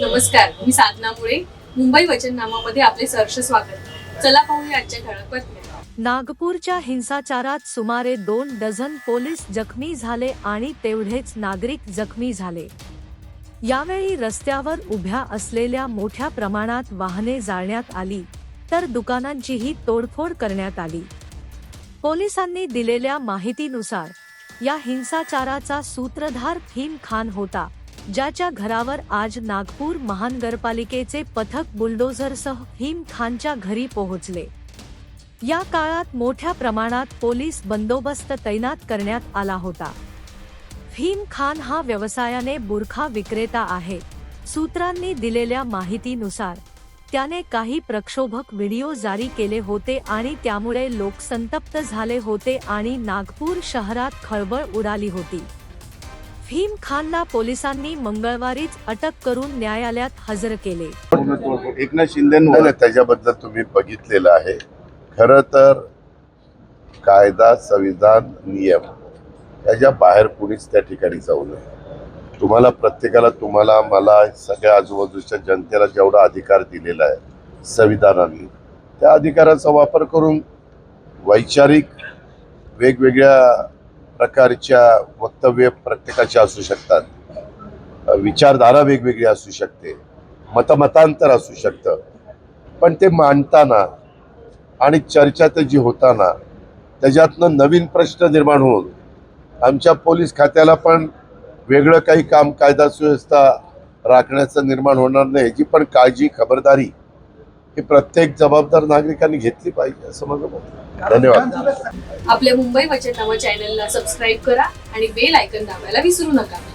नमस्कार मी साधना मुळे. मुंबई वचननामामध्ये आपले सहर्ष स्वागत. चला पाहूया आजच्या ठळक बातम्या. नागपूरच्या हिंसाचारात सुमारे दोन डझन पोलीस जखमी झाले आणि तेवढेच नागरिक जखमी झाले. यावेळी रस्त्यावर उभ्या असलेल्या मोठ्या प्रमाणात वाहने जाळण्यात आली तर दुकानांचीही तोडफोड करण्यात आली. पोलिसांनी दिलेल्या माहितीनुसार या हिंसाचाराचा सूत्रधार फीम खान होता. ज्याच्या घरावर आज नागपूर महानगरपालिकेचे पथक बुलडोझरसह हिम खानच्या घरी पोहोचले. या काळात मोठ्या प्रमाणात पोलीस बंदोबस्त तैनात करण्यात आला होता. हिम खान हा व्यवसायाने बुरखा विक्रेता आहे. सूत्रांनी दिलेल्या माहितीनुसार त्याने काही प्रक्षोभक व्हिडिओ जारी केले होते आणि त्यामुळे लोक संतप्त झाले होते आणि नागपूर शहरात खळबळ उडाली होती. फीम खानला पोलिसांनी मंगळवारीच अटक करून न्यायालयात हजर केले. एकनाथ शिंदेवर त्याच्याबद्दल तुम्ही बघितलेलं आहे. खरं तर कायदा संविधान नियम त्याच्या बाहेर कुणीच त्या ठिकाणी जाऊ नये. तुम्हाला प्रत्येकाला तुम्हाला मला सगळ्या आजूबाजूच्या जनतेला जेवढा अधिकार दिलेला आहे संविधानाने त्या अधिकाराचा वापर करून वैचारिक वेगवेगळ्या प्रकारच्या वक्तव्य प्रत्येकाचे असू शकतात. विचारधारा वेगवेगळी असू शकते. मतमतांतर असू शकतं. पण ते मांडताना आणि चर्चा त्याची होताना त्याच्यातनं नवीन प्रश्न निर्माण होऊन आमच्या पोलीस खात्याला पण वेगळं काही काम कायदा सुव्यवस्था राखण्याचं निर्माण होणार नाही याची पण काळजी खबरदारी ही प्रत्येक जबाबदार नागरिकांनी घेतली पाहिजे असं माझं मत. धन्यवाद आपल्या मुंबई वचननामा चॅनलला सबस्क्राईब करा आणि बेल आयकन दाबायला विसरू नका